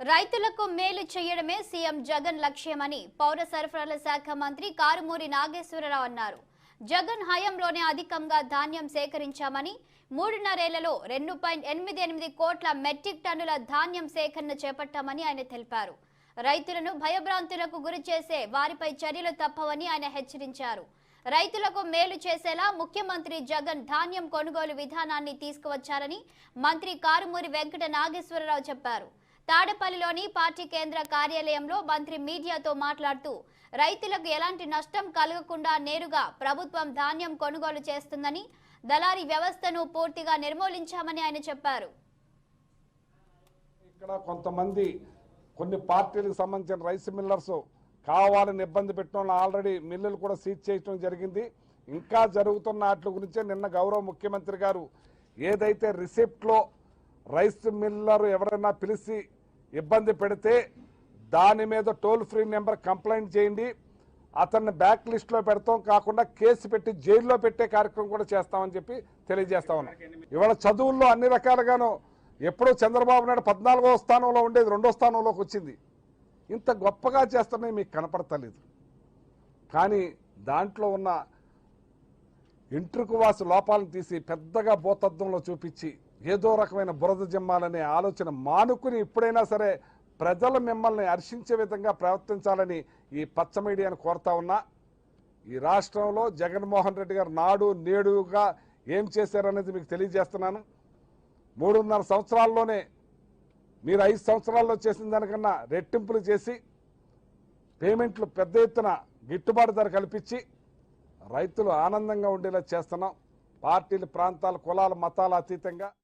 రైతులకు మేలు చేయడమే సీఎం జగన్ లక్ష్యమని పౌర సరఫరాల శాఖ మంత్రి కారుమూరి నాగేశ్వరరావు అన్నారు. జగన్ హయాంలోనే అధికంగా ధాన్యం సేకరించామని మూడున్నరేళ్ళలో రెండు పాయింట్ ఎనిమిది ఎనిమిది కోట్ల మెట్రిక్ టన్నుల ధాన్యం సేకరణ చేపట్టామని ఆయన తెలిపారు. రైతులను భయభ్రాంతులకు గురి చేసే వారిపై చర్యలు తప్పవని ఆయన హెచ్చరించారు. రైతులకు మేలు చేసేలా ముఖ్యమంత్రి జగన్ ధాన్యం కొనుగోలు విధానాన్ని తీసుకువచ్చారని మంత్రి కారుమూరి వెంకట నాగేశ్వరరావు చెప్పారు. తాడేపల్లిలోని పార్టీ కేంద్ర కార్యాలయంలో మంత్రి మీడియాతో మాట్లాడుతూ రైతులకు ఎలాంటి నష్టం కలగకుండా నేరుగా ప్రభుత్వం ధాన్యం కొనుగోలు చేస్తుందని దళారీ వ్యవస్థను పూర్తిగా నిర్మూలించామని ఆయన చెప్పారు. ఇక్కడ కొంతమంది కొన్ని పార్టీలకు సంబంధించిన రైస్ మిల్లర్స్ కావాలని ఇబ్బంది పెట్టడం ఆల్రెడీ మిల్లులు కూడా సీజ్ చేయడం జరిగింది. ఇంకా జరుగుతున్న వాటి గురించే నిన్న గౌరవ ముఖ్యమంత్రి గారు ఏదైతే రిసిప్ట్లో రైస్ మిల్లర్ ఎవరైనా పిలిచి ఇబ్బంది పెడితే దాని మీద టోల్ ఫ్రీ నెంబర్ కంప్లైంట్ చేయండి. అతన్ని బ్యాక్ లిస్ట్లో పెడతాం కాకుండా కేసు పెట్టి జైల్లో పెట్టే కార్యక్రమం కూడా చేస్తామని చెప్పి తెలియజేస్తా ఉన్నాం. ఇవాళ చదువుల్లో అన్ని రకాలుగాను ఎప్పుడో చంద్రబాబు నాయుడు పద్నాలుగో స్థానంలో ఉండేది రెండో స్థానంలోకి వచ్చింది. ఇంత గొప్పగా చేస్తున్నాయి మీకు కనపడతలేదు. కానీ దాంట్లో ఉన్న ఇంట్రుకు వాసు లోపాలను తీసి పెద్దగా భూతత్వంలో చూపించి ఏదో రకమైన బురద జమ్మాలనే ఆలోచన మానుకుని ఇప్పుడైనా సరే ప్రజలు మిమ్మల్ని హర్షించే విధంగా ప్రవర్తించాలని ఈ పచ్చ మీడియాను కోరుతా ఉన్నా. ఈ రాష్ట్రంలో జగన్మోహన్ రెడ్డి గారు నాడు నేడుగా ఏం చేశారనేది మీకు తెలియజేస్తున్నాను. మూడున్నర సంవత్సరాల్లోనే మీరు ఐదు సంవత్సరాల్లో చేసిన దానికన్నా రెట్టింపులు చేసి పేమెంట్లు పెద్ద ఎత్తున గిట్టుబాటు ధర కల్పించి రైతులు ఆనందంగా ఉండేలా చేస్తున్నాం. పార్టీలు ప్రాంతాలు కులాల మతాలు అతీతంగా